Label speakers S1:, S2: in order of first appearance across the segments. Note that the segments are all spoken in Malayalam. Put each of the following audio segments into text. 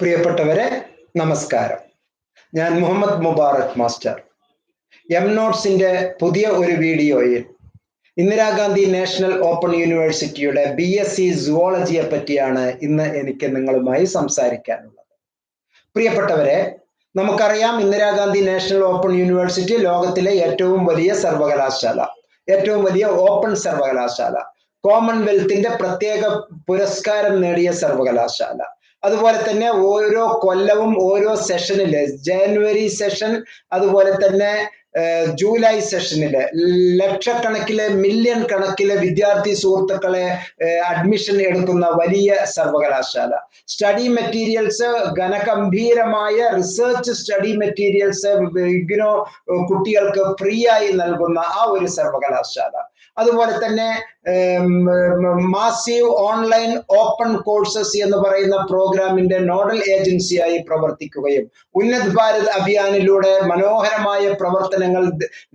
S1: പ്രിയപ്പെട്ടവരെ നമസ്കാരം. ഞാൻ മുഹമ്മദ് മുബാറക് മാസ്റ്റർ. എം നോട്ട്സിന്റെ പുതിയ ഒരു വീഡിയോയിൽ ഇന്ദിരാഗാന്ധി നാഷണൽ ഓപ്പൺ യൂണിവേഴ്സിറ്റിയുടെ ബി എസ് സി സുവോളജിയെ പറ്റിയാണ് ഇന്ന് എനിക്ക് നിങ്ങളുമായി സംസാരിക്കാനുള്ളത്. പ്രിയപ്പെട്ടവരെ നമുക്കറിയാം ഇന്ദിരാഗാന്ധി നാഷണൽ ഓപ്പൺ യൂണിവേഴ്സിറ്റി ലോകത്തിലെ ഏറ്റവും വലിയ സർവകലാശാല ഏറ്റവും വലിയ ഓപ്പൺ സർവകലാശാല കോമൺവെൽത്തിന്റെ പ്രത്യേക പുരസ്കാരം നേടിയ സർവകലാശാല. അതുപോലെ തന്നെ ഓരോ കൊല്ലവും ഓരോ സെഷനിൽ ജനുവരി സെഷൻ അതുപോലെ തന്നെ ജൂലൈ സെഷനിൽ ലക്ഷക്കണക്കിലെ മില്യൺ കണക്കിലെ വിദ്യാർത്ഥി സുഹൃത്തുക്കളെ അഡ്മിഷൻ എടുക്കുന്ന വലിയ സർവകലാശാല. സ്റ്റഡി മെറ്റീരിയൽസ് ഘനഗംഭീരമായ റിസർച്ച് സ്റ്റഡി മെറ്റീരിയൽസ് ഇഗ്നോ കുട്ടികൾക്ക് ഫ്രീ ആയി നൽകുന്ന ആ ഒരു സർവകലാശാല. അതുപോലെ തന്നെ മാസീവ് ഓൺലൈൻ ഓപ്പൺ കോഴ്സസ് എന്ന് പറയുന്ന പ്രോഗ്രാമിന്റെ നോഡൽ ഏജൻസിയായി പ്രവർത്തിക്കുകയും ഉന്നത് ഭാരത് അഭിയാനിലൂടെ മനോഹരമായ പ്രവർത്തനങ്ങൾ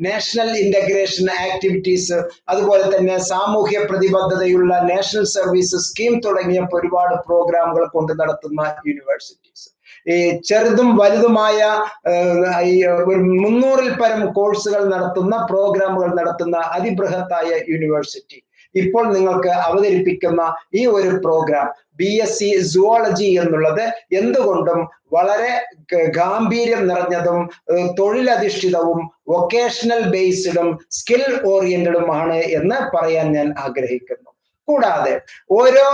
S1: നാഷണൽ ഇന്റഗ്രേഷൻ ആക്ടിവിറ്റീസ് അതുപോലെ തന്നെ സാമൂഹ്യ പ്രതിബദ്ധതയുള്ള നാഷണൽ സർവീസ് സ്കീം തുടങ്ങിയ ഒരുപാട് പ്രോഗ്രാമുകൾ കൊണ്ട് നടത്തുന്ന യൂണിവേഴ്സിറ്റീസ് ഈ ചെറുതും വലുതുമായ ഒരു മുന്നൂറിൽ പരം കോഴ്സുകൾ നടത്തുന്ന പ്രോഗ്രാമുകൾ നടത്തുന്ന അതിബൃഹത്തായ യൂണിവേഴ്സിറ്റി ഇപ്പോൾ നിങ്ങൾക്ക് അവതരിപ്പിക്കുന്ന ഈ ഒരു programme B S C zoology എന്നുള്ളത് എന്തുകൊണ്ടും വളരെ ഗാംഭീര്യം നിറഞ്ഞതും തൊഴിലധിഷ്ഠിതവും വൊക്കേഷണൽ ബേസ്ഡും സ്കിൽ ഓറിയന്റഡും ആണ് എന്ന് പറയാൻ ഞാൻ ആഗ്രഹിക്കുന്നു. കൂടാതെ ഓരോ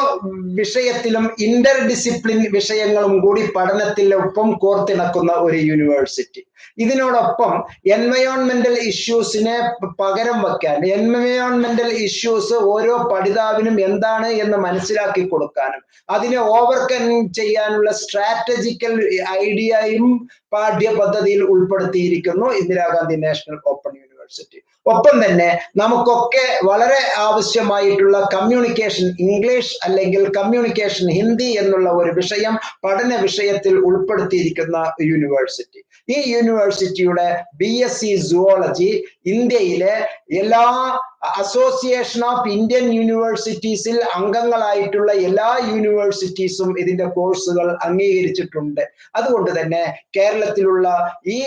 S1: വിഷയത്തിലും ഇന്റർ ഡിസിപ്ലിൻ വിഷയങ്ങളും കൂടി പഠനത്തിനൊപ്പം കോർത്തിണക്കുന്ന ഒരു യൂണിവേഴ്സിറ്റി ഇതിനോടൊപ്പം എൻവയോൺമെന്റൽ ഇഷ്യൂസിനെ പകരം വെക്കാൻ എൻവയോൺമെന്റൽ ഇഷ്യൂസ് ഓരോ പഠിതാവിനും എന്താണ് എന്ന് മനസ്സിലാക്കി കൊടുക്കാനും അതിനെ ഓവർകം ചെയ്യാനുള്ള സ്ട്രാറ്റജിക്കൽ ഐഡിയയും പാഠ്യപദ്ധതിയിൽ ഉൾപ്പെടുത്തിയിരിക്കുന്നു ഇന്ദിരാഗാന്ധി നാഷണൽ ഓപ്പൺ യൂണിവേഴ്സിറ്റി ഒപ്പം തന്നെ നമുക്കൊക്കെ വളരെ ആവശ്യമായിട്ടുള്ള കമ്മ്യൂണിക്കേഷൻ ഇംഗ്ലീഷ് അല്ലെങ്കിൽ കമ്മ്യൂണിക്കേഷൻ ഹിന്ദി എന്നുള്ള ഒരു വിഷയം പഠന വിഷയത്തിൽ ഉൾപ്പെടുത്തിയിരിക്കുന്ന യൂണിവേഴ്സിറ്റി ഈ യൂണിവേഴ്സിറ്റിയുടെ ബി എസ് സി സുവോളജി ഇന്ത്യയിലെ എല്ലാ അസോസിയേഷൻ ഓഫ് ഇന്ത്യൻ യൂണിവേഴ്സിറ്റീസിൽ അംഗങ്ങളായിട്ടുള്ള എല്ലാ യൂണിവേഴ്സിറ്റീസും ഇതിന്റെ കോഴ്സുകൾ അംഗീകരിച്ചിട്ടുണ്ട്. അതുകൊണ്ട് തന്നെ കേരളത്തിലുള്ള ഈ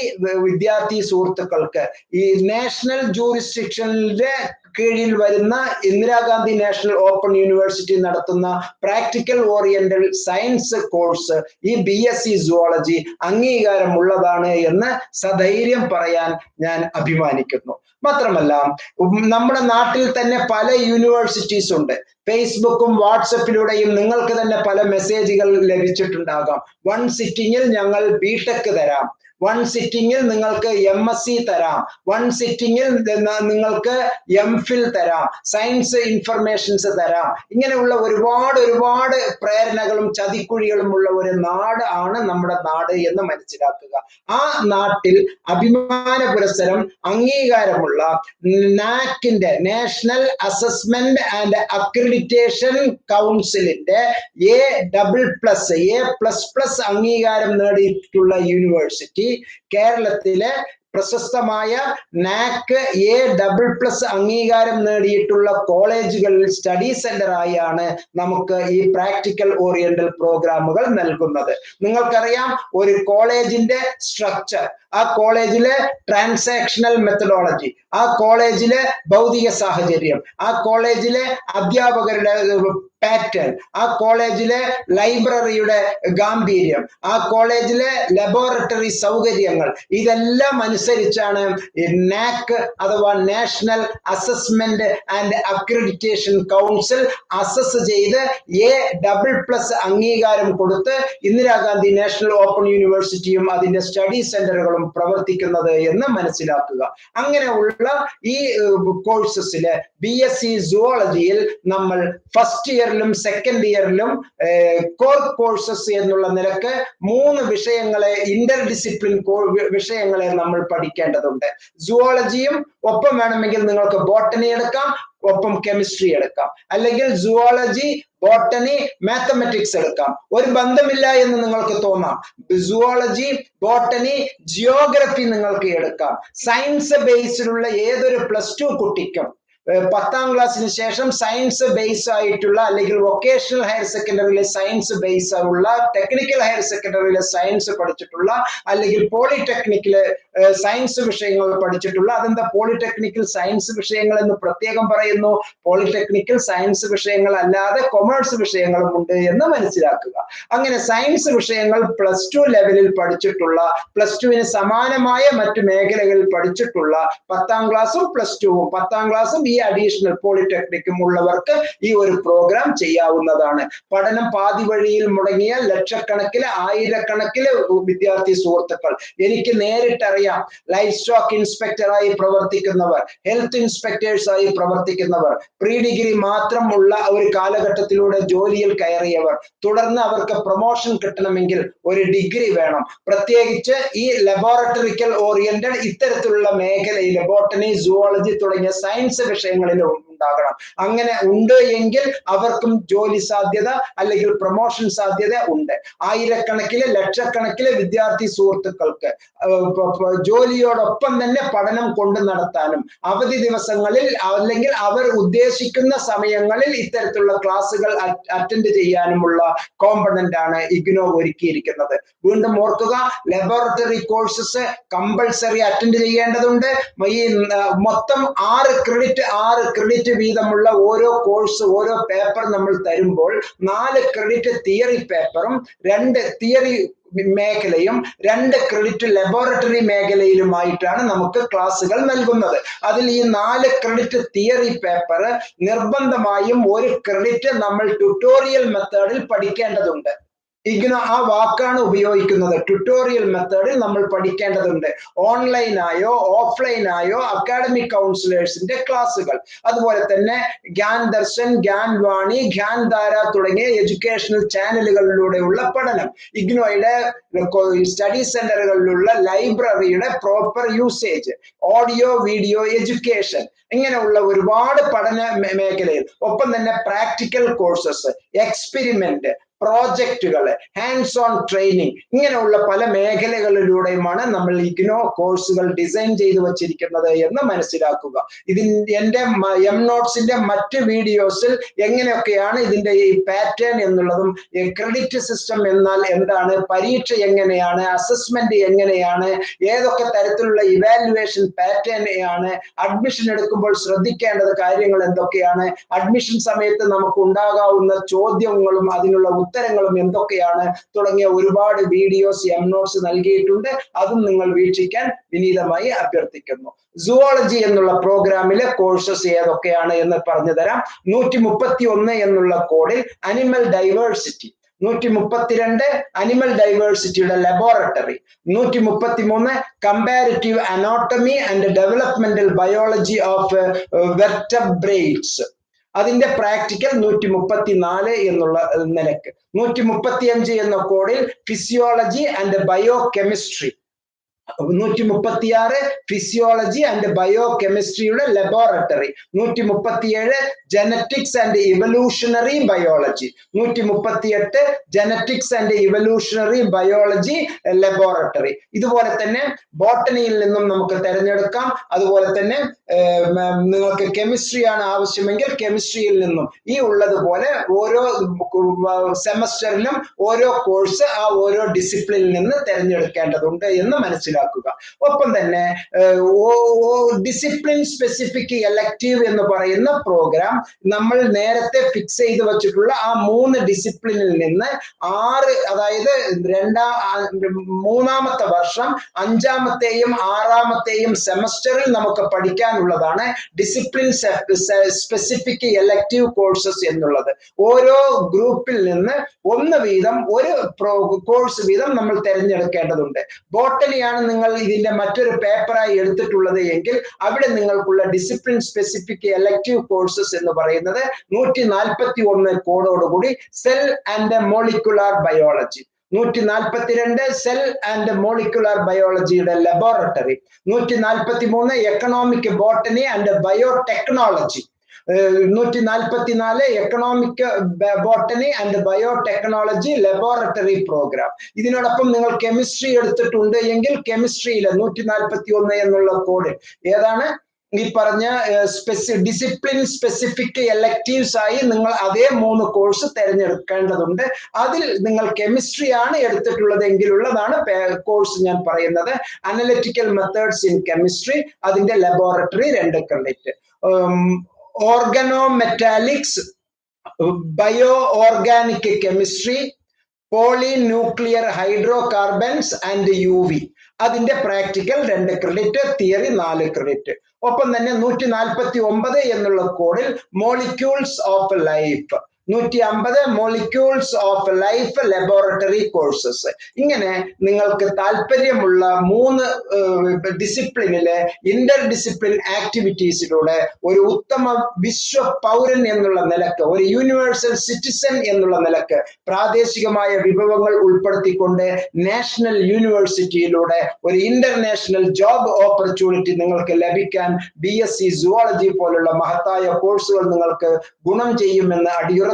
S1: വിദ്യാർത്ഥി സുഹൃത്തുക്കൾക്ക് ഈ നാഷണൽ ജൂറിസ്ഡിക്ഷനിലെ കീഴിൽ വരുന്ന ഇന്ദിരാഗാന്ധി നാഷണൽ ഓപ്പൺ യൂണിവേഴ്സിറ്റി നടത്തുന്ന പ്രാക്ടിക്കൽ ഓറിയന്റൽ സയൻസ് കോഴ്സ് ഈ ബി എസ് സി സുവോളജി അംഗീകാരമുള്ളതാണ് എന്ന് സധൈര്യം പറയാൻ ഞാൻ അഭിമാനിക്കുന്നു. മാത്രമല്ല നമ്മുടെ നാട്ടിൽ തന്നെ പല യൂണിവേഴ്സിറ്റീസ് ഉണ്ട്. ഫേസ്ബുക്കും വാട്സപ്പിലൂടെയും നിങ്ങൾക്ക് തന്നെ പല മെസ്സേജുകൾ ലഭിച്ചിട്ടുണ്ടാകാം. വൺ സിറ്റിങ്ങിൽ ഞങ്ങൾ ബിടെക് തരാം. വൺ സിറ്റിങ്ങിൽ നിങ്ങൾക്ക് എം എസ് സി തരാം. വൺ സിറ്റിങ്ങിൽ നിങ്ങൾക്ക് എം ഫിൽ തരാം. സയൻസ് ഇൻഫർമേഷൻസ് തരാം. ഇങ്ങനെയുള്ള ഒരുപാട് ഒരുപാട് പ്രേരണകളും ചതിക്കുഴികളും ഉള്ള ഒരു നാട് ആണ് നമ്മുടെ നാട് എന്ന് മനസ്സിലാക്കുക. ആ നാട്ടിൽ അഭിമാന പുരസ്സരം അംഗീകാരമുള്ള നാക്കിന്റെ നാഷണൽ അസസ്മെന്റ് ആൻഡ് അക്രഡിറ്റേഷൻ കൗൺസിലിന്റെ A double plus A plus plus അംഗീകാരം നേടിയിട്ടുള്ള യൂണിവേഴ്സിറ്റി കേരളത്തിലെ പ്രശസ്തമായ നാക്ക് എ ഡബിൾ പ്ലസ് അംഗീകാരം നേടിയിട്ടുള്ള കോളേജുകളിൽ സ്റ്റഡി സെന്റർ ആയാണ് നമുക്ക് ഈ പ്രാക്ടിക്കൽ ഓറിയന്റൽ പ്രോഗ്രാമുകൾ നൽകുന്നത്. നിങ്ങൾക്കറിയാം ഒരു കോളേജിന്റെ സ്ട്രക്ചർ ആ കോളേജിലെ ട്രാൻസാക്ഷണൽ മെത്തഡോളജി ആ കോളേജിലെ ഭൗതിക സാഹചര്യം ആ കോളേജിലെ അധ്യാപകരുടെ പാറ്റേൺ ആ കോളേജിലെ ലൈബ്രറിയുടെ ഗാംഭീര്യം ആ കോളേജിലെ ലബോറട്ടറി സൗകര്യങ്ങൾ ഇതെല്ലാം അനുസരിച്ചാണ് നാക് അഥവാ national assessment and accreditation council assess ചെയ്ത് എ ഡബിൾ പ്ലസ് അംഗീകാരം കൊടുത്ത് ഇന്ദിരാഗാന്ധി നാഷണൽ ഓപ്പൺ യൂണിവേഴ്സിറ്റിയും അതിന്റെ സ്റ്റഡി സെന്ററുകളും പ്രവർത്തിക്കുന്നത് എന്ന് മനസ്സിലാക്കുക. അങ്ങനെയുള്ള ഈ കോഴ്സസിൽ ബി എസ് സി സുവോളജിയിൽ നമ്മൾ ഫസ്റ്റ് ഇയറിലും സെക്കൻഡ് ഇയറിലും കോർ കോഴ്സസ് എന്നുള്ള നിലയ്ക്ക് മൂന്ന് വിഷയങ്ങളെ ഇന്റർ ഡിസിപ്ലിൻ വിഷയങ്ങളെ നമ്മൾ പഠിക്കേണ്ടതുണ്ട്. സുവോളജിയും ഒപ്പം വേണമെങ്കിൽ നിങ്ങൾക്ക് ബോട്ടണി എടുക്കാം. ഒപ്പം കെമിസ്ട്രി എടുക്കാം. അല്ലെങ്കിൽ സുവോളജി ബോട്ടണി മാത്തമെറ്റിക്സ് എടുക്കാം. ഒരു ബന്ധമില്ല എന്ന് നിങ്ങൾക്ക് തോന്നാം. സുവോളജി ബോട്ടണി ജിയോഗ്രഫി നിങ്ങൾക്ക് എടുക്കാം. സയൻസ് ബേസ്ഡിലുള്ള ഏതൊരു പ്ലസ് ടു കുട്ടിക്കും പത്താം ക്ലാസ്സിന് ശേഷം സയൻസ് ബേസ് ആയിട്ടുള്ള അല്ലെങ്കിൽ വൊക്കേഷണൽ ഹയർ സെക്കൻഡറിയിലെ സയൻസ് ബേസ് ഉള്ള ടെക്നിക്കൽ ഹയർ സെക്കൻഡറിയിലെ സയൻസ് പഠിച്ചിട്ടുള്ള അല്ലെങ്കിൽ പോളിടെക്നിക്കിലെ സയൻസ് വിഷയങ്ങൾ പഠിച്ചിട്ടുള്ള അതെന്താ പോളിടെക്നിക്കൽ സയൻസ് വിഷയങ്ങൾ എന്ന് പ്രത്യേകം പറയുന്നു. പോളിടെക്നിക്കൽ സയൻസ് വിഷയങ്ങൾ അല്ലാതെ കൊമേഴ്സ് വിഷയങ്ങളും ഉണ്ട് എന്ന് മനസ്സിലാക്കുക. അങ്ങനെ സയൻസ് വിഷയങ്ങൾ പ്ലസ് ടു ലെവലിൽ പഠിച്ചിട്ടുള്ള പ്ലസ് ടുവിന് സമാനമായ മറ്റു മേഖലകളിൽ പഠിച്ചിട്ടുള്ള പത്താം ക്ലാസ്സും പ്ലസ് ടുവും പത്താം ക്ലാസ്സും ഈ അഡീഷണൽ പോളിടെക്നിക്കും ഉള്ളവർക്ക് ഈ ഒരു പ്രോഗ്രാം ചെയ്യാവുന്നതാണ്. പഠനം പാതി വഴിയിൽ മുടങ്ങിയ ലക്ഷക്കണക്കിന് ആയിരക്കണക്കിന് വിദ്യാർത്ഥി സുഹൃത്തുക്കൾ എനിക്ക് നേരിട്ടറിയാം ലൈഫ് സ്റ്റോക്ക് ഇൻസ്പെക്ടറായി പ്രവർത്തിക്കുന്നവർ ഹെൽത്ത് ഇൻസ്പെക്ടേഴ്സ് ആയി പ്രവർത്തിക്കുന്നവർ പ്രീ ഡിഗ്രി മാത്രം ഉള്ള ഒരു കാലഘട്ടത്തിലൂടെ ജോലിയിൽ കയറിയവർ തുടർന്ന് അവർക്ക് പ്രൊമോഷൻ കിട്ടണമെങ്കിൽ ഒരു ഡിഗ്രി വേണം. പ്രത്യേകിച്ച് ഈ ലബോറട്ടറിക്കൽ ഓറിയന്റഡ് ഇത്തരത്തിലുള്ള മേഖലയിൽ ബോട്ടണി സുവോളജി തുടങ്ങിയ സയൻസ് വിഷയങ്ങളിൽ ഉണ്ടാകണം. അങ്ങനെ ഉണ്ട് എങ്കിൽ അവർക്കും ജോലി സാധ്യത അല്ലെങ്കിൽ പ്രൊമോഷൻ സാധ്യത ഉണ്ട്. ആയിരക്കണക്കിലെ ലക്ഷക്കണക്കിന് വിദ്യാർത്ഥി സുഹൃത്തുക്കൾക്ക് ജോലിയോടൊപ്പം തന്നെ പഠനം കൊണ്ടു നടത്താനും അവധി ദിവസങ്ങളിൽ അല്ലെങ്കിൽ അവർ ഉദ്ദേശിക്കുന്ന സമയങ്ങളിൽ ഇത്തരത്തിലുള്ള ക്ലാസ്സുകൾ അറ്റൻഡ് ചെയ്യാനുമുള്ള കോമ്പണന്റ് ആണ് ഇഗ്നോ ഒരുക്കിയിരിക്കുന്നത്. വീണ്ടും ഓർക്കുക ലബോറട്ടറി കോഴ്സസ് കമ്പൾസറി അറ്റൻഡ് ചെയ്യേണ്ടതുണ്ട്. ഈ മൊത്തം ആറ് ക്രെഡിറ്റ് ആറ് ക്രെഡിറ്റ് വീതമുള്ള ഓരോ കോഴ്സ് ഓരോ പേപ്പർ നമ്മൾ തരുമ്പോൾ നാല് ക്രെഡിറ്റ് തിയറി പേപ്പറും രണ്ട് തിയറി മേഖലയും രണ്ട് ക്രെഡിറ്റ് ലബോറട്ടറി മേഖലയിലുമായിട്ടാണ് നമുക്ക് ക്ലാസ്സുകൾ നൽകുന്നത്. അതിൽ ഈ നാല് ക്രെഡിറ്റ് തിയറി പേപ്പർ നിർബന്ധമായും ഒരു ക്രെഡിറ്റ് നമ്മൾ ട്യൂട്ടോറിയൽ മെത്തേഡിൽ പഠിക്കേണ്ടതുണ്ട്. ഇഗ്നോ ആ വാക്കാണ് ഉപയോഗിക്കുന്നത്. ട്യൂട്ടോറിയൽ മെത്തേഡിൽ നമ്മൾ പഠിക്കേണ്ടതുണ്ട്. ഓൺലൈനായോ ഓഫ്ലൈനായോ അക്കാഡമിക് കൗൺസിലേഴ്സിന്റെ ക്ലാസ്സുകൾ അതുപോലെ തന്നെ ഗ്യാൻ ദർശൻ ഗ്യാൻ വാണി ഗ്യാൻ ധാര തുടങ്ങിയ എഡ്യൂക്കേഷണൽ ചാനലുകളിലൂടെയുള്ള പഠനം. ഇഗ്നോയുടെ സ്റ്റഡി സെന്ററുകളിലുള്ള ലൈബ്രറിയുടെ proper usage audio video education ഇങ്ങനെയുള്ള ഒരുപാട് പഠന മേഖലയിൽ ഒപ്പം തന്നെ പ്രാക്ടിക്കൽ കോഴ്സസ് എക്സ്പെരിമെന്റ് പ്രോജക്റ്റുകൾ ഹാൻഡ്സ് ഓൺ ട്രെയിനിങ് ഇങ്ങനെയുള്ള പല മേഖലകളിലൂടെയുമാണ് നമ്മൾ ഇഗ്നോ കോഴ്സുകൾ ഡിസൈൻ ചെയ്തു വച്ചിരിക്കുന്നത് എന്ന് മനസ്സിലാക്കുക. ഇതിൻ എന്റെ എം നോട്ട്സിന്റെ മറ്റ് വീഡിയോസിൽ എങ്ങനെയൊക്കെയാണ് ഇതിന്റെ ഈ പാറ്റേൺ എന്നുള്ളതും ക്രെഡിറ്റ് സിസ്റ്റം എന്നാൽ എന്താണ് പരീക്ഷ എങ്ങനെയാണ് അസസ്മെന്റ് എങ്ങനെയാണ് ഏതൊക്കെ തരത്തിലുള്ള ഇവാലുവേഷൻ പാറ്റേൺ ആണ് അഡ്മിഷൻ എടുക്കുമ്പോൾ ശ്രദ്ധിക്കേണ്ടത് കാര്യങ്ങൾ എന്തൊക്കെയാണ് അഡ്മിഷൻ സമയത്ത് നമുക്ക് ഉണ്ടാകാവുന്ന ചോദ്യങ്ങളും അതിനുള്ള ഉത്തരങ്ങളും എന്തൊക്കെയാണ് തുടങ്ങിയ ഒരുപാട് വീഡിയോസ് എം നോട്ട്സ് നൽകിയിട്ടുണ്ട്. അതും നിങ്ങൾ വീക്ഷിക്കാൻ വിനീതമായി അഭ്യർത്ഥിക്കുന്നു. സുവോളജി എന്നുള്ള പ്രോഗ്രാമിലെ കോഴ്സസ് ഏതൊക്കെയാണ് എന്ന് പറഞ്ഞു തരാം. നൂറ്റി മുപ്പത്തി ഒന്ന് എന്നുള്ള കോഡിൽ അനിമൽ ഡൈവേഴ്സിറ്റി നൂറ്റി മുപ്പത്തിരണ്ട് അനിമൽ ഡൈവേഴ്സിറ്റിയുടെ ലബോറട്ടറി നൂറ്റി മുപ്പത്തി മൂന്ന് comparative anatomy and developmental biology of vertebrates അതിന്റെ പ്രാക്ടിക്കൽ നൂറ്റി മുപ്പത്തി നാല് എന്നുള്ള നിലയ്ക്ക്. നൂറ്റി മുപ്പത്തി അഞ്ച് എന്ന കോഡിൽ ഫിസിയോളജി ആൻഡ് ബയോ കെമിസ്ട്രി നൂറ്റി മുപ്പത്തിയാറ് ഫിസിയോളജി ആൻഡ് ബയോ കെമിസ്ട്രിയുടെ ലബോറട്ടറി നൂറ്റി മുപ്പത്തിയേഴ് ജനറ്റിക്സ് ആൻഡ് ഇവല്യൂഷണറി ബയോളജി നൂറ്റി മുപ്പത്തിയെട്ട് genetics and evolutionary biology laboratory ഇതുപോലെ തന്നെ ബോട്ടണിയിൽ നിന്നും നമുക്ക് തിരഞ്ഞെടുക്കാം. അതുപോലെ തന്നെ നിങ്ങൾക്ക് കെമിസ്ട്രി ആണ് ആവശ്യമെങ്കിൽ കെമിസ്ട്രിയിൽ നിന്നും ഈ ഉള്ളതുപോലെ ഓരോ സെമസ്റ്ററിലും ഓരോ കോഴ്സ് ആ ഓരോ ഡിസിപ്ലിനിൽ നിന്ന് തിരഞ്ഞെടുക്കേണ്ടതുണ്ട് എന്ന് മനസ്സിലാക്കുക. ഒപ്പം തന്നെ ഡിസിപ്ലിൻ സ്പെസിഫിക് എലക്റ്റീവ് എന്ന് പറയുന്ന പ്രോഗ്രാം നമ്മൾ നേരത്തെ ഫിക്സ് ചെയ്ത് വെച്ചിട്ടുള്ള ആ മൂന്ന് ഡിസിപ്ലിനിൽ നിന്ന് ആറ് അതായത് രണ്ടാ മൂന്നാമത്തെ വർഷം അഞ്ചാമത്തെയും ആറാമത്തെയും സെമസ്റ്ററിൽ നമുക്ക് പഠിക്കാനുള്ളതാണ് ഡിസിപ്ലിൻ സ്പെസിഫിക് എലക്റ്റീവ് കോഴ്സസ് എന്നുള്ളത്. ഓരോ ഗ്രൂപ്പിൽ നിന്ന് ഒന്ന് വീതം ഒരു കോഴ്സ് വീതം നമ്മൾ തിരഞ്ഞെടുക്കേണ്ടതുണ്ട്. ബോട്ടണിയാണ് നിങ്ങൾ ഇതിന്റെ മറ്റൊരു പേപ്പറായി എടുത്തിട്ടുള്ളത് എങ്കിൽ അവിടെ നിങ്ങൾക്കുള്ള ഡിസിപ്ലിൻ സ്പെസിഫിക് എലക്റ്റീവ് കോഴ്സസ് എന്ന് പറയുന്നത് നൂറ്റി നാൽപ്പത്തി ഒന്ന് കോഡോടുകൂടി സെൽ ആൻഡ് മോളിക്കുലാർ ബയോളജി നൂറ്റി നാൽപ്പത്തിരണ്ട് സെൽ ആൻഡ് മോളിക്കുലർ ബയോളജിയുടെ ലബോറട്ടറി നൂറ്റി നാൽപ്പത്തി മൂന്ന് എക്കണോമിക് ബോട്ടണി ആൻഡ് ബയോടെക്നോളജി നൂറ്റി നാൽപ്പത്തിനാല് economic botany and biotechnology laboratory programme ഇതിനോടൊപ്പം നിങ്ങൾ കെമിസ്ട്രി എടുത്തിട്ടുണ്ട് എങ്കിൽ കെമിസ്ട്രിയിലെ നൂറ്റി നാൽപ്പത്തി ഒന്ന് എന്നുള്ള കോഡ് ഏതാണ്? ഈ പറഞ്ഞ സ്പെസി ഡിസിപ്ലിൻ സ്പെസിഫിക് എലക്റ്റീവ്സ് ആയി നിങ്ങൾ അതേ മൂന്ന് കോഴ്സ് തിരഞ്ഞെടുക്കേണ്ടതുണ്ട്. അതിൽ നിങ്ങൾ കെമിസ്ട്രി ആണ് എടുത്തിട്ടുള്ളത് എങ്കിലുള്ളതാണ് കോഴ്സ് ഞാൻ പറയുന്നത്. അനലിറ്റിക്കൽ മെത്തേഡ്സ് ഇൻ കെമിസ്ട്രി അതിന്റെ ലബോറട്ടറി രണ്ട് credit organometallics bioorganic chemistry polynuclear hydrocarbons and U V. അതിന്റെ പ്രാക്ടിക്കൽ രണ്ട് ക്രെഡിറ്റ് തിയറി നാല് ക്രെഡിറ്റ്. ഒപ്പം തന്നെ നൂറ്റി നാൽപ്പത്തി ഒമ്പത് എന്നുള്ള കോഡിൽ മോളിക്യൂൾസ് ഓഫ് ലൈഫ്. നൂറ്റി അമ്പത് molecules of life laboratory courses ഇങ്ങനെ നിങ്ങൾക്ക് താല്പര്യമുള്ള മൂന്ന് ഡിസിപ്ലിനിലെ ഇന്റർ ഡിസിപ്ലിൻ ആക്ടിവിറ്റീസിലൂടെ ഒരു ഉത്തമ വിശ്വ പൗരൻ എന്നുള്ള നിലയ്ക്ക് ഒരു യൂണിവേഴ്സൽ സിറ്റിസൺ എന്നുള്ള നിലയ്ക്ക് പ്രാദേശികമായ വിഭവങ്ങൾ ഉൾപ്പെടുത്തിക്കൊണ്ട് നാഷണൽ യൂണിവേഴ്സിറ്റിയിലൂടെ ഒരു ഇന്റർനാഷണൽ ജോബ് ഓപ്പർച്യൂണിറ്റി നിങ്ങൾക്ക് ലഭിക്കാൻ ബി എസ് സി സുവോളജി പോലുള്ള മഹത്തായ കോഴ്സുകൾ നിങ്ങൾക്ക് ഗുണം ചെയ്യുമെന്ന്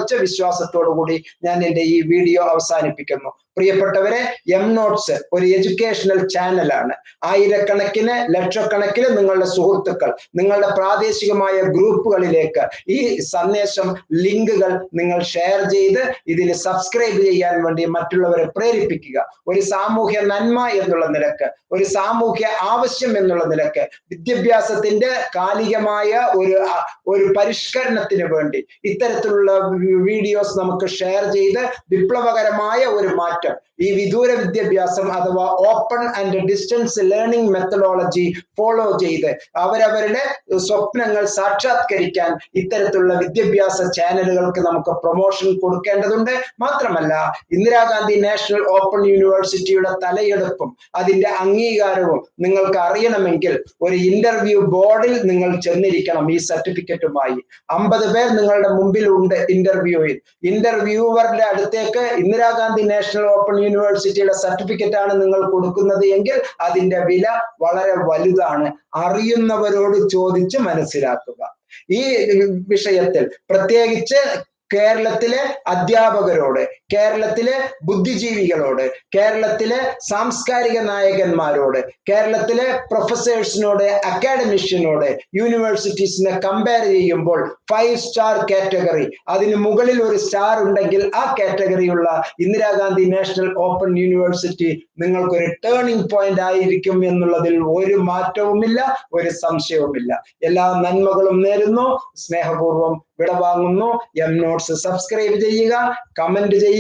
S1: അടിയുറച്ച വിശ്വാസത്തോടു കൂടി ഞാൻ എന്റെ ഈ വീഡിയോ അവസാനിപ്പിക്കുന്നു. പ്രിയപ്പെട്ടവരെ എം നോട്ട്സ് ഒരു എഡ്യൂക്കേഷണൽ ചാനലാണ് ആയിരക്കണക്കിന് ലക്ഷക്കണക്കിന് നിങ്ങളുടെ സുഹൃത്തുക്കൾ നിങ്ങളുടെ പ്രാദേശികമായ ഗ്രൂപ്പുകളിലേക്ക് ഈ സന്ദേശം ലിങ്കുകൾ നിങ്ങൾ ഷെയർ ചെയ്ത് ഇതിന് സബ്സ്ക്രൈബ് ചെയ്യാൻ വേണ്ടി മറ്റുള്ളവരെ പ്രേരിപ്പിക്കുക. ഒരു സാമൂഹ്യ നന്മ എന്നുള്ള നിലയ്ക്ക് ഒരു സാമൂഹ്യ ആവശ്യം എന്നുള്ള നിലയ്ക്ക് വിദ്യാഭ്യാസത്തിന്റെ കാലികമായ ഒരു ഒരു പരിഷ്കരണത്തിന് വേണ്ടി ഇത്തരത്തിലുള്ള വീഡിയോസ് നമുക്ക് ഷെയർ ചെയ്ത് വിപ്ലവകരമായ ഒരു മാറ്റം chapter ഈ വിദൂര വിദ്യാഭ്യാസം അഥവാ open and distance learning methodology follow ചെയ്ത് അവരവരുടെ സ്വപ്നങ്ങൾ സാക്ഷാത്കരിക്കാൻ ഇത്തരത്തിലുള്ള വിദ്യാഭ്യാസ ചാനലുകൾക്ക് നമുക്ക് പ്രൊമോഷൻ കൊടുക്കേണ്ടതുണ്ട്. മാത്രമല്ല ഇന്ദിരാഗാന്ധി നാഷണൽ ഓപ്പൺ യൂണിവേഴ്സിറ്റിയുടെ തലയെടുപ്പും അതിന്റെ അംഗീകാരവും നിങ്ങൾക്ക് അറിയണമെങ്കിൽ ഒരു ഇന്റർവ്യൂ ബോർഡിൽ നിങ്ങൾ ചെന്നിരിക്കണം ഈ സർട്ടിഫിക്കറ്റുമായി അമ്പത് പേർ നിങ്ങളുടെ മുമ്പിൽ ഉണ്ട് ഇന്റർവ്യൂവറുടെ അടുത്തേക്ക് ഇന്ദിരാഗാന്ധി നാഷണൽ ഓപ്പൺ യൂണിവേഴ്സിറ്റിയുടെ സർട്ടിഫിക്കറ്റ് ആണ് നിങ്ങൾ കൊടുക്കുന്നത് എങ്കിൽ അതിന്റെ വില വളരെ വലുതാണ്. അറിയുന്നവരോട് ചോദിച്ച് മനസ്സിലാക്കുക. ഈ വിഷയത്തിൽ പ്രത്യേകിച്ച് കേരളത്തിലെ അധ്യാപകരോട് കേരളത്തിലെ ബുദ്ധിജീവികളോട് കേരളത്തിലെ സാംസ്കാരിക നായകന്മാരോട് കേരളത്തിലെ പ്രൊഫസേഴ്സിനോട് അക്കാഡമിഷ്യനോട് യൂണിവേഴ്സിറ്റീസിനെ കമ്പയർ ചെയ്യുമ്പോൾ ഫൈവ് സ്റ്റാർ കാറ്റഗറി അതിന് മുകളിൽ ഒരു സ്റ്റാർ ഉണ്ടെങ്കിൽ ആ കാറ്റഗറിയുള്ള ഇന്ദിരാഗാന്ധി നാഷണൽ ഓപ്പൺ യൂണിവേഴ്സിറ്റി നിങ്ങൾക്കൊരു ടേണിംഗ് പോയിന്റ് ആയിരിക്കും എന്നുള്ളതിൽ ഒരു മാറ്റവുമില്ല ഒരു സംശയവുമില്ല. എല്ലാ നന്മകളും നേരുന്നു സ്നേഹപൂർവം വിടവാങ്ങുന്നു. എം നോട്ട്സ് സബ്സ്ക്രൈബ് ചെയ്യുക കമന്റ് ചെയ്യുക.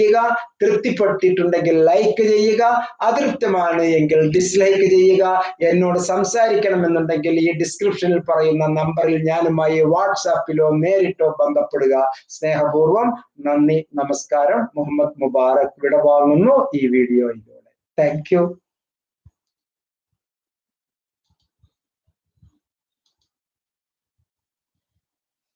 S1: തൃപ്തിപ്പെട്ടിട്ടുണ്ടെങ്കിൽ ലൈക്ക് ചെയ്യുക അതൃപ്തമാണ് എങ്കിൽ ഡിസ്ലൈക്ക് ചെയ്യുക എന്നോട് സംസാരിക്കണമെന്നുണ്ടെങ്കിൽ ഈ ഡിസ്ക്രിപ്ഷനിൽ പറയുന്ന നമ്പറിൽ ഞാനുമായി വാട്സാപ്പിലോ നേരിട്ടോ ബന്ധപ്പെടുക. സ്നേഹപൂർവം നന്ദി നമസ്കാരം. മുഹമ്മദ് മുബാറക് വിടവാങ്ങുന്നു ഈ വീഡിയോയിലൂടെ താങ്ക്